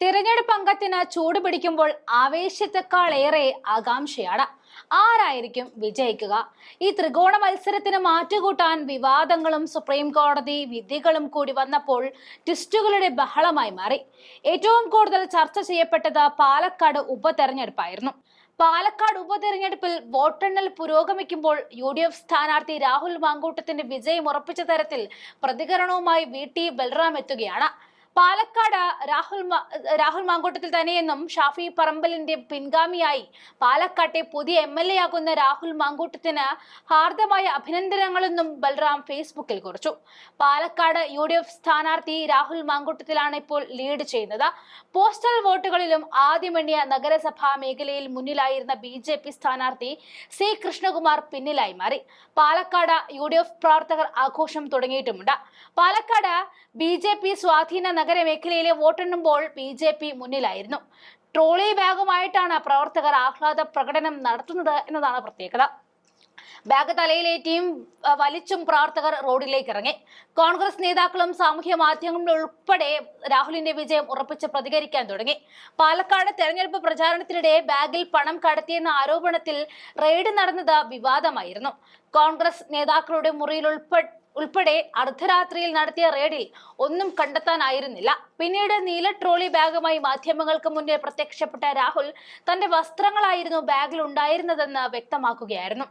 തിരഞ്ഞെടുപ്പ് അംഗത്തിന് ചൂട് പിടിക്കുമ്പോൾ ആവേശത്തെക്കാളേറെ ആകാംക്ഷയാണ്. ആരായിരിക്കും വിജയിക്കുക? ഈ ത്രികോണ മത്സരത്തിന് മാറ്റുകൂട്ടാൻ വിവാദങ്ങളും സുപ്രീം കോടതി വിധികളും കൂടി വന്നപ്പോൾ ട്വിസ്റ്റുകളുടെ ബഹളമായി മാറി. ഏറ്റവും കൂടുതൽ ചർച്ച ചെയ്യപ്പെട്ടത് പാലക്കാട് ഉപതെരഞ്ഞെടുപ്പായിരുന്നു. പാലക്കാട് ഉപതെരഞ്ഞെടുപ്പിൽ വോട്ടെണ്ണൽ പുരോഗമിക്കുമ്പോൾ യു ഡി എഫ് സ്ഥാനാർത്ഥി രാഹുൽ മാങ്കൂട്ടത്തിന്റെ വിജയം ഉറപ്പിച്ച തരത്തിൽ പ്രതികരണവുമായി വി ടി ബൽറാം എത്തുകയാണ്. പാലക്കാട് രാഹുൽ രാഹുൽ മാങ്കോട്ടത്തിൽ തന്നെയെന്നും ഷാഫി പറമ്പലിന്റെ പിൻഗാമിയായി പാലക്കാട്ടെ പുതിയ എം എൽ എ ആകുന്ന രാഹുൽ മാങ്കൂട്ടത്തിന് ഹാർദമായ അഭിനന്ദനങ്ങളെന്നും ബൽറാം ഫേസ്ബുക്കിൽ കുറിച്ചു. പാലക്കാട് യു ഡി എഫ് സ്ഥാനാർത്ഥി രാഹുൽ മാങ്കൂട്ടത്തിലാണ് ഇപ്പോൾ ലീഡ് ചെയ്യുന്നത്. പോസ്റ്റൽ വോട്ടുകളിലും ആദ്യമെണ്ണിയ നഗരസഭാ മേഖലയിൽ മുന്നിലായിരുന്ന ബി ജെ പി സ്ഥാനാർത്ഥി സി കൃഷ്ണകുമാർ പിന്നിലായി മാറി. പാലക്കാട് യു ഡി എഫ് പ്രവർത്തകർ ആഘോഷം തുടങ്ങിയിട്ടുമുണ്ട്. പാലക്കാട് ബി ജെ പി സ്വാധീന നഗരമേഖലയിലെ വോട്ടെണ്ണുമ്പോൾ ബി ജെ പി മുന്നിലായിരുന്നു. ട്രോളി ബാഗുമായിട്ടാണ് പ്രവർത്തകർ ആഹ്ലാദ പ്രകടനം നടത്തുന്നത് എന്നതാണ് പ്രത്യേകത. ബാഗ് തലയിലേറ്റിയും വലിച്ചും പ്രവർത്തകർ റോഡിലേക്ക് ഇറങ്ങി. കോൺഗ്രസ് നേതാക്കളും സാമൂഹ്യ മാധ്യമങ്ങളിൽ ഉൾപ്പെടെ രാഹുലിന്റെ വിജയം ഉറപ്പിച്ച് പ്രതികരിക്കാൻ തുടങ്ങി. പാലക്കാട് തെരഞ്ഞെടുപ്പ് പ്രചാരണത്തിനിടെ ബാഗിൽ പണം കടത്തിയെന്ന ആരോപണത്തിൽ റെയ്ഡ് നടന്നത് വിവാദമായിരുന്നു. കോൺഗ്രസ് നേതാക്കളുടെ മുറിയിൽ ഉൾപ്പെടെ ഉൾപ്പെടെ അർദ്ധരാത്രിയിൽ നടത്തിയ റെയ്ഡിൽ ഒന്നും കണ്ടെത്താനായിരുന്നില്ല. പിന്നീട് നീല ട്രോളി ബാഗുമായി മാധ്യമങ്ങൾക്ക് മുന്നിൽ പ്രത്യക്ഷപ്പെട്ട രാഹുൽ തന്റെ വസ്ത്രങ്ങളായിരുന്നു ബാഗിൽ ഉണ്ടായിരുന്നതെന്ന് വ്യക്തമാക്കുകയായിരുന്നു.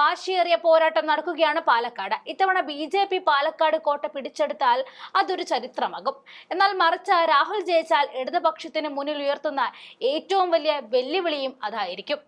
വാശിയേറിയ പോരാട്ടം നടക്കുകയാണ് പാലക്കാട്. ഇത്തവണ ബി ജെ പി പാലക്കാട് കോട്ട പിടിച്ചെടുത്താൽ അതൊരു ചരിത്രമാകും. എന്നാൽ മറിച്ച് രാഹുൽ ജയിച്ചാൽ ഇടതുപക്ഷത്തിന് മുന്നിൽ ഉയർത്തുന്ന ഏറ്റവും വലിയ വെല്ലുവിളിയും അതായിരിക്കും.